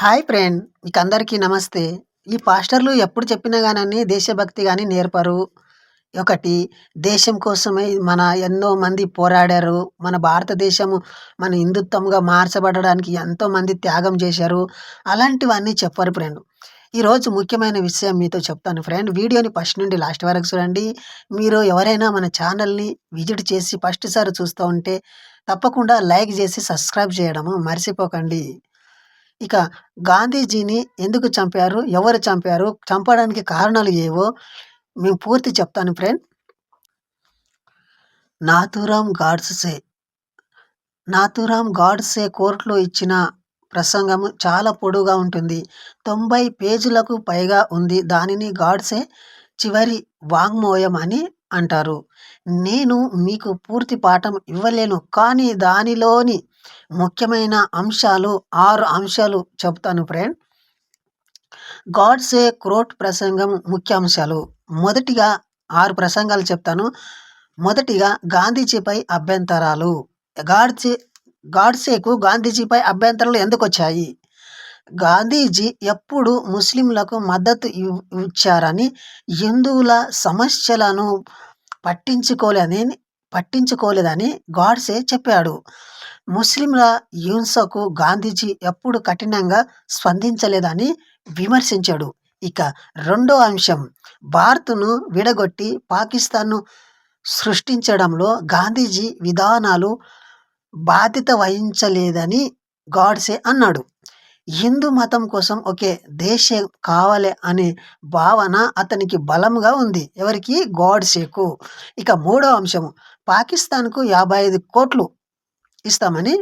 Hi friend మీకు అందరికీ నమస్తే. ఈ పాస్టర్లు ఎప్పుడు చెప్పినా కానీ దేశభక్తి కానీ నేర్పరు. ఒకటి దేశం కోసమే మన ఎన్నో మంది పోరాడారు. మన భారతదేశము మన హిందుత్వంగా మార్చబడడానికి ఎంతోమంది త్యాగం చేశారు. అలాంటివన్నీ చెప్పరు ఫ్రెండ్. ఈరోజు ముఖ్యమైన విషయం మీతో చెప్తాను ఫ్రెండ్. వీడియోని ఫస్ట్ నుండి లాస్ట్ వరకు చూడండి. మీరు ఎవరైనా మన ఛానల్ని విజిట్ చేసి ఫస్ట్ సారి చూస్తూ ఉంటే తప్పకుండా లైక్ చేసి సబ్స్క్రైబ్ చేయడము మర్చిపోకండి. ఇక గాంధీజీని ఎందుకు చంపారు? ఎవరు చంపారు? చంపడానికి కారణాలు ఏవో మేము పూర్తి చెప్తాను ఫ్రెండ్ నాథురామ్ గాడ్సే. నాథురామ్ గాడ్సే కోర్టులో ఇచ్చిన ప్రసంగం చాలా పొడుగా ఉంటుంది. తొంభై పేజీలకు పైగా ఉంది. దానిని గాడ్సే చివరి వాంగ్మోయం అని అంటారు. నేను మీకు పూర్తి పాఠం ఇవ్వలేను. కానీ దానిలోని ముఖ్యమైన అంశాలు ఆరు అంశాలు చెప్తాను ఫ్రెండ్. గాడ్సే క్రోట్ ప్రసంగం ముఖ్య అంశాలు. మొదటిగా ఆరు ప్రసంగాలు చెప్తాను. మొదటిగా గాంధీజీపై అభ్యంతరాలు. గాడ్సే గాడ్సేకు గాంధీజీపై అభ్యంతరాలు ఎందుకు వచ్చాయి? గాంధీజీ ఎప్పుడు ముస్లింలకు మద్దతు ఇచ్చారని హిందువుల సమస్యలను పట్టించుకోలేదని పట్టించుకోలేదని గాడ్సే చెప్పాడు. ముస్లింల హింసకు గాంధీజీ ఎప్పుడు కఠినంగా స్పందించలేదని విమర్శించాడు. ఇక రెండో అంశం భారత్ను విడగొట్టి పాకిస్తాన్ను సృష్టించడంలో గాంధీజీ విధానాలు బాధ్యత వహించలేదని గాడ్సే అన్నాడు. హిందూ మతం కోసం ఒకే దేశం కావాలి అనే భావన అతనికి బలంగా ఉంది. ఎవరికి? గాడ్సేకు ఇక మూడో అంశము పాకిస్తాన్కు యాభై ఐదు కోట్లు ఇస్తామని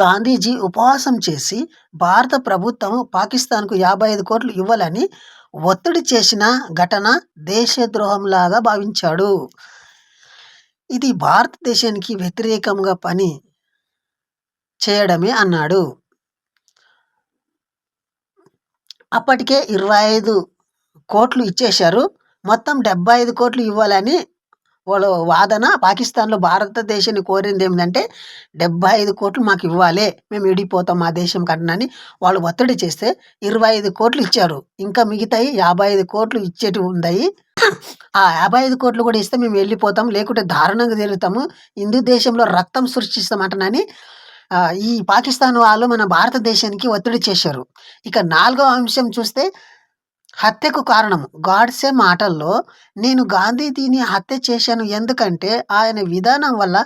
గాంధీజీ ఉపవాసం చేసి భారత ప్రభుత్వం పాకిస్తాన్కు యాభై ఐదు కోట్లు ఇవ్వాలని ఒత్తిడి చేసిన ఘటన దేశద్రోహంలాగా భావించాడు. ఇది భారతదేశానికి వ్యతిరేకంగా పని. చేయడమే అన్నాడు. అప్పటికే ఇరవై ఐదు కోట్లు ఇచ్చేశారు. మొత్తం డెబ్బై ఐదు కోట్లు ఇవ్వాలని వాళ్ళ వాదన పాకిస్తాన్లో భారతదేశాన్ని కోరింది ఏంటంటే డెబ్బై ఐదు కోట్లు మాకు ఇవ్వాలి మేము విడిపోతాం మా దేశం కట్టనని వాళ్ళు ఒత్తిడి చేస్తే ఇరవై ఐదు కోట్లు ఇచ్చారు. ఇంకా మిగతాయి యాభై ఐదు కోట్లు ఇచ్చేటివి ఉన్నాయి ఆ యాభై ఐదు కోట్లు కూడా ఇస్తే మేము వెళ్ళిపోతాం లేకుంటే దారుణంగా తిరుగుతాము. హిందూ దేశంలో రక్తం సృష్టిస్తామంటనని ఈ పాకిస్తాన్ వాళ్ళు మన భారతదేశానికి ఒత్తిడి చేశారు. ఇక నాలుగో అంశం చూస్తే హత్యకు కారణం. గాడ్సే మాటల్లో నేను గాంధీజీని హత్య చేశాను ఎందుకంటే ఆయన విధానం వల్ల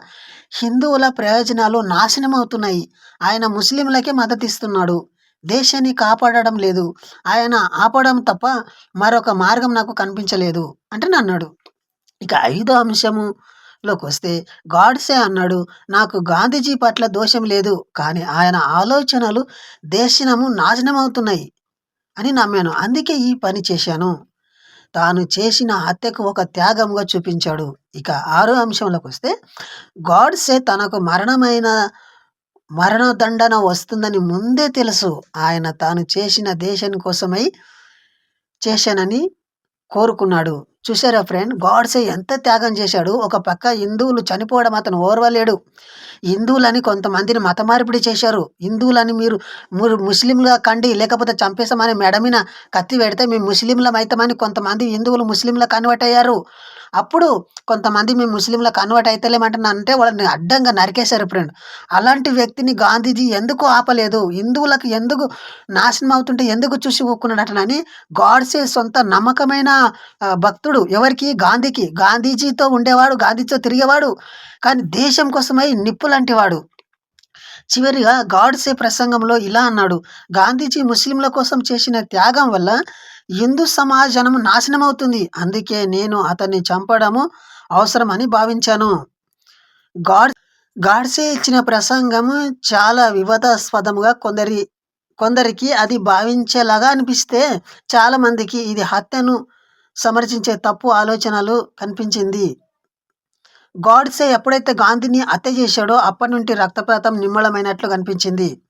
హిందువుల ప్రయోజనాలు నాశనం అవుతున్నాయి ఆయన ముస్లింలకే మద్దతిస్తున్నాడు. దేశాన్ని కాపాడడం లేదు. ఆయన ఆపడం తప్ప మరొక మార్గం నాకు కనిపించలేదు. అంటే అన్నాడు ఇక ఐదో అంశము లోకి వస్తే గాడ్సే అన్నాడు నాకు గాంధీజీ పట్ల దోషం లేదు కానీ ఆయన ఆలోచనలు దేశనము నాశనం అవుతున్నాయి అని నమ్మాను. అందుకే ఈ పని చేశాను. తాను చేసిన హత్యకు ఒక త్యాగంగా చూపించాడు. ఇక ఆరో అంశంలోకి వస్తే గాడ్సే తనకు మరణమైన మరణదండన వస్తుందని ముందే తెలుసు. ఆయన తాను చేసిన దేశం కోసమై చేశానని కోరుకున్నాడు. చూసారా ఫ్రెండ్? గాడ్సే ఎంత త్యాగం చేశాడు. ఒక పక్క హిందువులు చనిపోవడం అతను ఓర్వలేడు. హిందువులని కొంతమందిని మత మార్పిడి చేశారు. హిందువులని మీరు మీరు ముస్లింలుగా కండి లేకపోతే చంపేసామని మెడ మీద కత్తి పెడితే మేము ముస్లింలం అవుతామని కొంతమంది హిందువులు ముస్లింల కన్వర్ట్ అయ్యారు. అప్పుడు కొంతమంది మేము ముస్లింల కన్వర్ట్ అవుతలేమంటే వాళ్ళని అడ్డంగా నరికేశారు ఫ్రెండ్. అలాంటి వ్యక్తిని గాంధీజీ ఎందుకు ఆపలేదు? హిందువులకు ఎందుకు నాశనం అవుతుంటే ఎందుకు చూసి ఊక్కున్నాడటనని గాడ్సే సొంత నమ్మకమైన భక్తుడు భక్తుడు ఎవరికి? గాంధీకి. గాంధీజీతో ఉండేవాడు గాంధీతో తిరిగేవాడు కానీ దేశం కోసమై నిప్పు వాడు. చివరిగా గాడ్సే ప్రసంగంలో ఇలా అన్నాడు గాంధీజీ ముస్లింల కోసం చేసిన త్యాగం వల్ల హిందూ సమాజం నాశనం అవుతుంది అందుకే నేను అతన్ని చంపడము అవసరమని భావించాను. గాడ్ గాడ్సే ఇచ్చిన ప్రసంగము చాలా వివాదాస్పదముగా కొందరి కొందరికి అది భావించేలాగా అనిపిస్తే చాలామందికి ఇది హత్యను సమర్థించే తప్పు ఆలోచనలు కనిపించింది. గాడ్సే ఎప్పుడైతే గాంధీని హత్య చేశాడో అప్పటి నుండి రక్తపాతం నిమ్మళమైనట్లు కనిపించింది.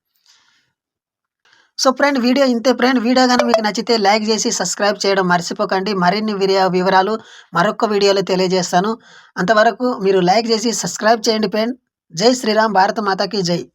సో ఫ్రెండ్ వీడియో ఇంతే ఫ్రెండ్. వీడియో కానీ మీకు నచ్చితే లైక్ చేసి సబ్స్క్రైబ్ చేయడం మర్చిపోకండి. మరిన్ని వివరాలు మరొక వీడియోలో తెలియజేస్తాను. అంతవరకు మీరు లైక్ చేసి సబ్స్క్రైబ్ చేయండి ఫ్రెండ్. జై శ్రీరామ్. భారత మాతాకి జై.